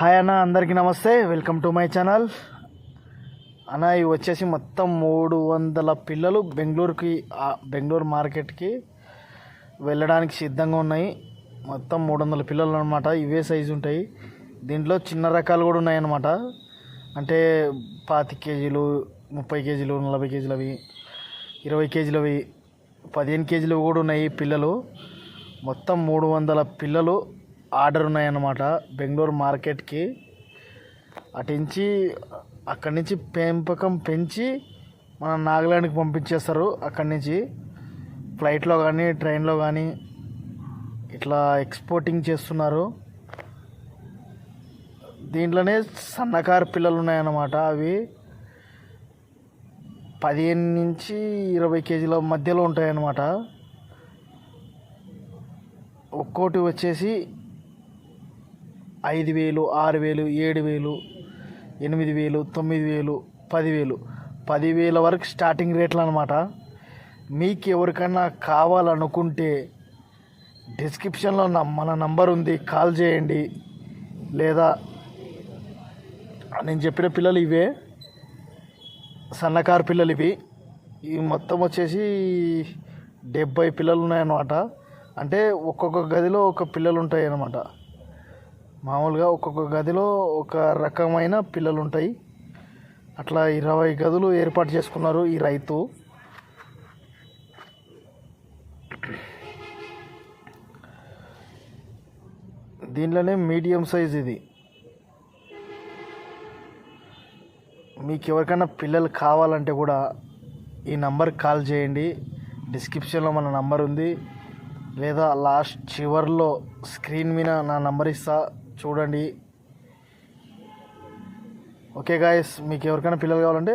Hi అన్న అందరికీ నమస్తే. వెల్కమ్ టు మై ఛానల్ అన్న ఇవి వచ్చేసి మొత్తం మూడు వందల పిల్లలు బెంగళూరుకి బెంగళూరు మార్కెట్కి వెళ్ళడానికి సిద్ధంగా ఉన్నాయి. మొత్తం మూడు వందల పిల్లలు అనమాట ఇవే సైజు ఉంటాయి. దీంట్లో చిన్న రకాలు కూడా ఉన్నాయన్నమాట. అంటే పాతి కేజీలు ముప్పై కేజీలు నలభై కేజీలు అవి ఇరవై కేజీలు అవి పదిహేను కేజీలు కూడా ఉన్నాయి పిల్లలు. మొత్తం మూడు వందల పిల్లలు ఆర్డర్ ఉన్నాయన్నమాట. బెంగళూరు మార్కెట్కి. అటించి అక్కడి నుంచి పెంపకం పెంచి మన నాగాలాండ్కి పంపించేస్తారు అక్కడి నుంచి. ఫ్లైట్లో కానీ ట్రైన్లో కానీ ఇట్లా ఎక్స్పోర్టింగ్ చేస్తున్నారు. దీంట్లోనే సన్నకారు పిల్లలు ఉన్నాయన్నమాట అవి. పదిహేను నుంచి ఇరవై కేజీల మధ్యలో ఉంటాయన్నమాట. ఒక్కోటి వచ్చేసి ఐదు వేలు ఆరు వేలు ఏడు వేలు ఎనిమిది వేలు తొమ్మిది వేలు పదివేలు. పదివేల వరకు స్టార్టింగ్ రేట్లు అనమాట మీకు ఎవరికన్నా కావాలనుకుంటే డిస్క్రిప్షన్లో మన నంబర్ ఉంది కాల్ చేయండి. లేదా నేను చెప్పిన పిల్లలు ఇవే. సన్నకారు పిల్లలు ఇవి. ఇవి మొత్తం వచ్చేసి డెబ్బై పిల్లలు ఉన్నాయన్నమాట అంటే ఒక్కొక్క గదిలో ఒక పిల్లలు ఉంటాయి అన్నమాట మామూలుగా ఒక్కొక్క గదిలో ఒక రకమైన పిల్లలు ఉంటాయి అట్లా ఇరవై గదులు ఏర్పాటు చేసుకున్నారు ఈ రైతు. దీంట్లోనే మీడియం సైజ్ ఇది. మీకు ఎవరికైనా పిల్లలు కావాలంటే కూడా ఈ నంబర్కి కాల్ చేయండి. డిస్క్రిప్షన్లో మన నంబర్ ఉంది లేదా లాస్ట్ చివర్లో స్క్రీన్ మీద నా నంబర్ ఇస్తా. చూడండి. ఓకే గాయస్ మీకు ఎవరికైనా పిల్లలు కావాలంటే